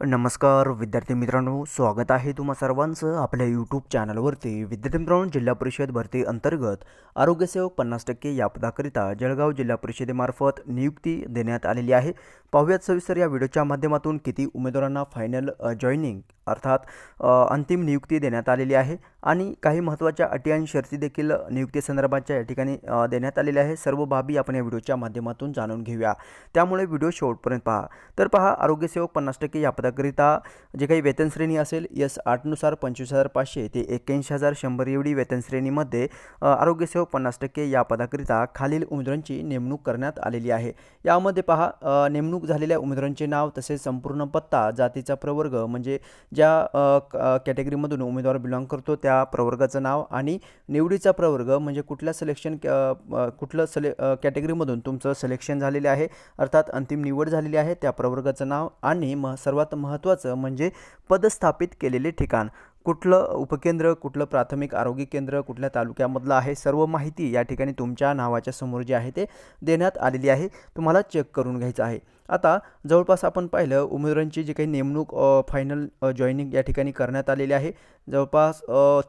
नमस्कार विद्यार्थी मित्रांनो स्वागत आहे तुम्हा सर्वांचं आपल्या यूट्यूब चॅनलवरती विद्यार्थी मित्रांनो जिल्हा परिषद भरती अंतर्गत आरोग्यसेवक पन्नास टक्के या पदाकरिता जळगाव जिल्हा परिषदेमार्फत नियुक्ती देण्यात आलेली आहे. पाहुयात सविस्तर या व्हिडिओच्या माध्यमातून किती उमेदवारांना फायनल जॉईनिंग अर्थात अंतिम नियुक्ती देण्यात आलेली आहे आणि काही महत्त्वाच्या अटी आणि शर्ती देखील नियुक्तीसंदर्भाच्या या ठिकाणी देण्यात आलेल्या आहे. सर्व बाबी आपण या व्हिडिओच्या माध्यमातून जाणून घेऊया. त्यामुळे व्हिडिओ शेवटपर्यंत पहा. तर पहा आरोग्यसेवक पन्नास टक्के या पदाकरिता जे काही वेतन श्रेणी असेल यस आठनुसार पंचवीस हजार पाचशे ते एक्क्याऐंशी हजार शंभर एवढी वेतन श्रेणीमध्ये आरोग्यसेवक पन्नास टक्के या पदाकरिता खालील उमेदवारांची नेमणूक करण्यात आलेली आहे. यामध्ये पहा नेमणूक झालेल्या उमेदवारांचे नाव तसेच संपूर्ण पत्ता जातीचा प्रवर्ग म्हणजे ज्या क- कॅटेगरीमधून उमेदवार बिलॉंग करतो त्या प्रवर्गाचं नाव आणि निवडीचा प्रवर्ग म्हणजे कुठल्या सिलेक्शन कुठलं सिले कॅटेगरीमधून तुमचं सिलेक्शन झालेले आहे अर्थात अंतिम निवड झालेली आहे त्या प्रवर्गाचं नाव आणि म सर्वात महत्त्वाचं म्हणजे पदस्थापित केलेले ठिकाण. कुठलं उपकेंद्र कुठलं प्राथमिक आरोग्य केंद्र कुठल्या तालुक्यामधलं आहे? सर्व माहिती या ठिकाणी तुमच्या नावाच्या समोर जे आहे ते देण्यात आलेली आहे. तुम्हाला चेक करून घ्यायचं आहे. आता जवळपास आपण पाहिलं उमेदवारांची जी काही नेमणूक फायनल जॉईनिंग या ठिकाणी करण्यात आलेली आहे. जवळपास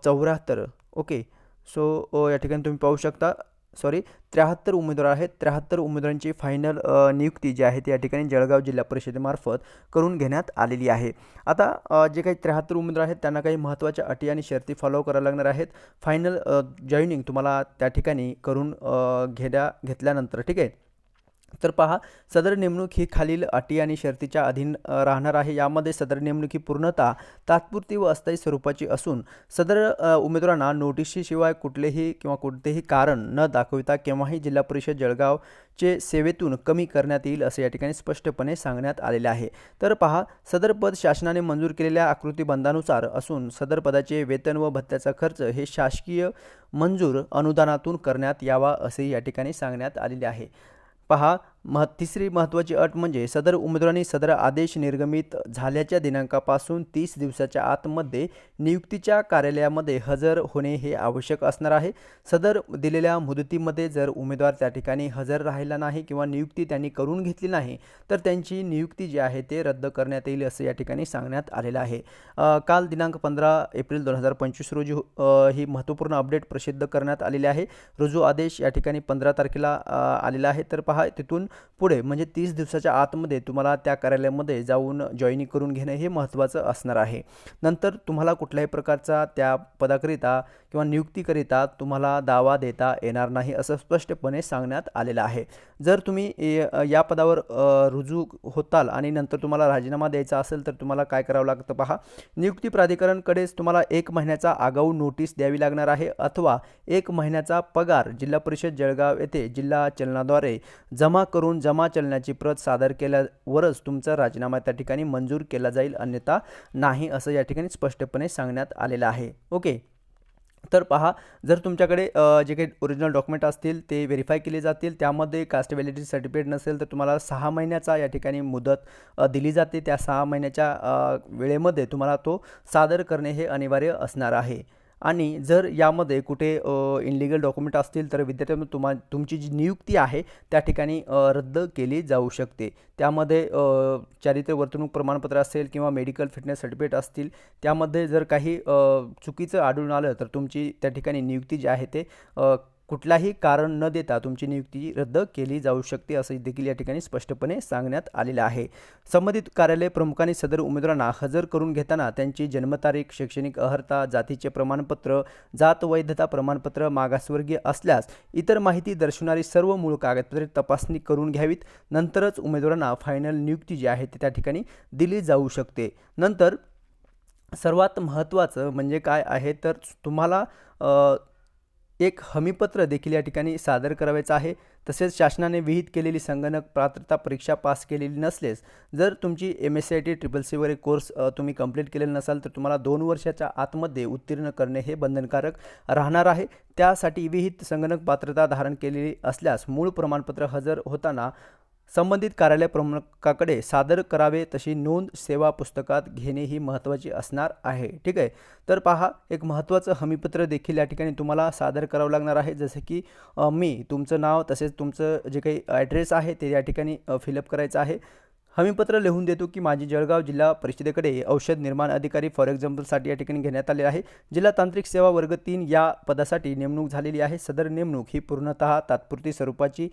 चौऱ्याहत्तर ओके सो या ठिकाणी तुम्ही पाहू शकता. सॉरी त्र्याहत्तर उमेदवार आहेत. त्र्याहत्तर उमेदवारांची फायनल नियुक्ती जी आहे ती या ठिकाणी जळगाव जिल्हा परिषदेमार्फत करून घेण्यात आलेली आहे. आता जे काही त्र्याहत्तर उमेदवार आहेत त्यांना काही महत्त्वाच्या अटी आणि शर्ती फॉलो करायला लागणार आहेत. फायनल जॉईनिंग तुम्हाला त्या ठिकाणी करून घेण्या घेतल्यानंतर ठीक आहे? तर पहा सदर नेमणूक ही खालील अटी आणि शर्तीच्या अधीन राहणार आहे. यामध्ये सदर नेमणूक ही पूर्णतः तात्पुरती व अस्थायी स्वरूपाची असून सदर उमेदवारांना नोटीसशिवाय कुठलेही किंवा कोणतेही कारण न दाखविता केव्हाही जिल्हा परिषद जळगावचे सेवेतून कमी करण्यात येईल असे या ठिकाणी स्पष्टपणे सांगण्यात आलेले आहे. तर पहा सदर पद शासनाने मंजूर केलेल्या आकृतीबंधानुसार असून सदर पदाचे वेतन व भत्त्याचा खर्च हे शासकीय मंजूर अनुदानातून करण्यात यावा असे या ठिकाणी सांगण्यात आलेले आहे. पहा मह तिसरी महत्त्वाची अट म्हणजे सदर उमेदवारांनी सदर आदेश निर्गमित झाल्याच्या दिनांकापासून तीस दिवसाच्या आतमध्ये नियुक्तीच्या कार्यालयामध्ये हजर होणे हे आवश्यक असणार आहे. सदर दिलेल्या मुदतीमध्ये जर उमेदवार त्या ठिकाणी हजर राहिला नाही किंवा नियुक्ती त्यांनी करून घेतली नाही तर त्यांची नियुक्ती जी आहे ते रद्द करण्यात येईल असं या ठिकाणी सांगण्यात आलेलं आहे. काल दिनांक पंधरा एप्रिल दोन हजार पंचवीस रोजी हो-, ही महत्त्वपूर्ण अपडेट प्रसिद्ध करण्यात आलेली आहे. रुजू आदेश या ठिकाणी पंधरा तारखेला आलेला आहे. तर पहा तिथून पुढे म्हणजे तीस दिवसाच्या आतमध्ये तुम्हाला त्या कार्यालयामध्ये जाऊन जॉईनिंग करून घेणं हे महत्त्वाचं असणार आहे. नंतर तुम्हाला कुठल्याही प्रकारचा त्या पदाकरिता किंवा नियुक्तीकरिता तुम्हाला दावा देता येणार नाही असं स्पष्टपणे सांगण्यात आलेलं आहे. जर तुम्ही या पदावर रुजू होताल आणि नंतर तुम्हाला राजीनामा द्यायचा असेल तर तुम्हाला काय करावं लागतं पहा? नियुक्ती प्राधिकरणकडेच तुम्हाला एक महिन्याचा आगाऊ नोटीस द्यावी लागणार आहे अथवा एक महिन्याचा पगार जिल्हा परिषद जळगाव येथे जिल्हा चलनाद्वारे जमा करून करून जमा चलनाची प्रत सादर केल्यावरच तुमचा राजीनामा त्या ठिकाणी मंजूर केला जाईल अन्यथा नाही असं या ठिकाणी स्पष्टपणे सांगण्यात आलेलं आहे. ओके. तर पहा जर तुमच्याकडे जे काही ओरिजिनल डॉक्युमेंट असतील ते व्हेरीफाय केले जातील त्यामध्ये कास्ट व्हॅलिडिटी सर्टिफिकेट नसेल तर तुम्हाला सहा महिन्याचा या ठिकाणी मुदत दिली जाते. त्या सहा महिन्याच्या वेळेमध्ये तुम्हाला तो सादर करणे हे अनिवार्य असणार आहे. आणि जर यामध्ये कुठे इनलिगल डॉक्युमेंट असतील तर विद्यार्थ्यांना तुम्हा तुमची जी नियुक्ती आहे त्या ठिकाणी रद्द केली जाऊ शकते. त्यामध्ये चारित्र्य वर्तणूक प्रमाणपत्र असेल किंवा मेडिकल फिटनेस सर्टिफिकेट असतील त्यामध्ये जर काही चुकीचं आढळून आलं तर तुमची त्या ठिकाणी नियुक्ती जी आहे ते कुठलाही कारण न देता तुमची नियुक्ती रद्द केली जाऊ शकते असं देखील या ठिकाणी स्पष्टपणे सांगण्यात आलेलं आहे. संबंधित कार्यालय प्रमुखांनी सदर उमेदवारांना हजर करून घेताना त्यांची जन्मतारीख शैक्षणिक अर्हता जातीचे प्रमाणपत्र जात वैधता प्रमाणपत्र मागासवर्गीय असल्यास इतर माहिती दर्शवणारी सर्व मूळ कागदपत्रे तपासणी करून घ्यावीत. नंतरच उमेदवारांना फायनल नियुक्ती जी आहे ती त्या ठिकाणी दिली जाऊ शकते. नंतर सर्वात महत्त्वाचं म्हणजे काय आहे? तर तुम्हाला एक हमीपत्र देखील या ठिकाणी सादर करावायचं आहे. तसेच शासनाने विहित केलेली संगणक पात्रता परीक्षा पास केलेली नसलेस जर तुमची M S C I T triple C वगैरे कोर्स तुम्ही कंप्लीट केलेला नसाल तर तुम्हाला दोन वर्षाच्या आतमध्ये उत्तीर्ण करणे हे बंधनकारक राहणार आहे. त्यासाठी विहित संगणक पात्रता धारण केलेली असल्यास मूळ प्रमाणपत्र हजर होताना संबंधित कार्यालय प्रमुखाकडे सादर करावे तशी नोंद सेवा पुस्तकात घेणे ही महत्त्वाची असणार आहे. ठीक आहे? तर पहा एक महत्त्वाचं हमीपत्र देखील या ठिकाणी तुम्हाला सादर करावं लागणार आहे. जसं की मी तुमचं नाव तसेच तुमचं जे काही ॲड्रेस आहे ते या ठिकाणी फिलअप करायचं आहे. हमीपत्र लिहून देतो की माझी जळगाव जिल्हा परिषदेकडे औषध निर्माण अधिकारी फॉर एक्झाम्पलसाठी या ठिकाणी घेण्यात आले आहे. जिल्हा तांत्रिक सेवा वर्ग तीन या पदासाठी नेमणूक झालेली आहे. सदर नेमणूक ही पूर्णतः तात्पुरती स्वरूपाची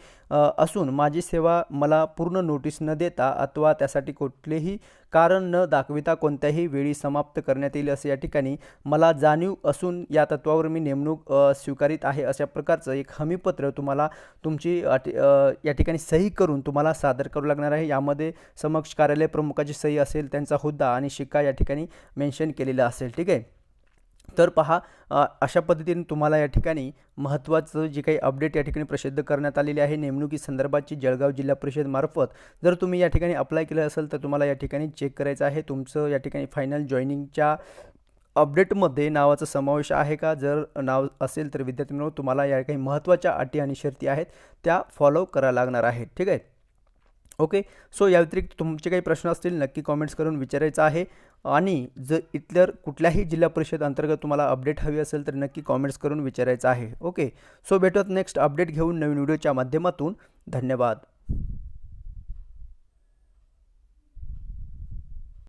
असून माझी सेवा मला पूर्ण नोटीस न देता अथवा त्यासाठी कुठलेही कारण न दाखविता कोणत्याही वेळी समाप्त करण्यात येईल असं या ठिकाणी मला जाणीव असून या तत्वावर मी नेमणूक स्वीकारित आहे अशा प्रकारचं एक हमीपत्र तुम्हाला तुमची या ठिकाणी सही करून तुम्हाला सादर करू लागणार आहे. यामध्ये समक्ष कार्यालय प्रमुखाची सही असेल त्यांचा हुद्दा आणि शिक्का या ठिकाणी मेन्शन केलेला असेल ठीक आहे? तर पहा अशा पद्धतीने तुम्हाला या ठिकाणी महत्त्वाचं जे काही अपडेट या ठिकाणी प्रसिद्ध करण्यात आलेली आहे नेमणुकी संदर्भाची जळगाव जिल्हा परिषदमार्फत जर तुम्ही या ठिकाणी अप्लाय केलं असेल तर तुम्हाला या ठिकाणी चेक करायचं आहे. तुमचं या ठिकाणी फायनल जॉईनिंगच्या अपडेटमध्ये नावाचा समावेश आहे का? जर नाव असेल तर विद्यार्थ्यांनो तुम्हाला या काही महत्त्वाच्या अटी आणि शर्ती आहेत त्या फॉलो कराव्या लागणार आहेत ठीक आहे? ओके? सो या व्यतिरिक्त तुमचे काही प्रश्न असतील नक्की कॉमेंट्स करून विचारायचं आहे. आणि जर इतर कुठल्याही जिल्हा परिषद अंतर्गत तुम्हाला अपडेट हवी असेल तर नक्की कॉमेंट्स करून विचारायचं आहे. ओके? सो भेटत नेक्स्ट अपडेट घेऊन नवीन व्हिडिओच्या माध्यमातून. धन्यवाद.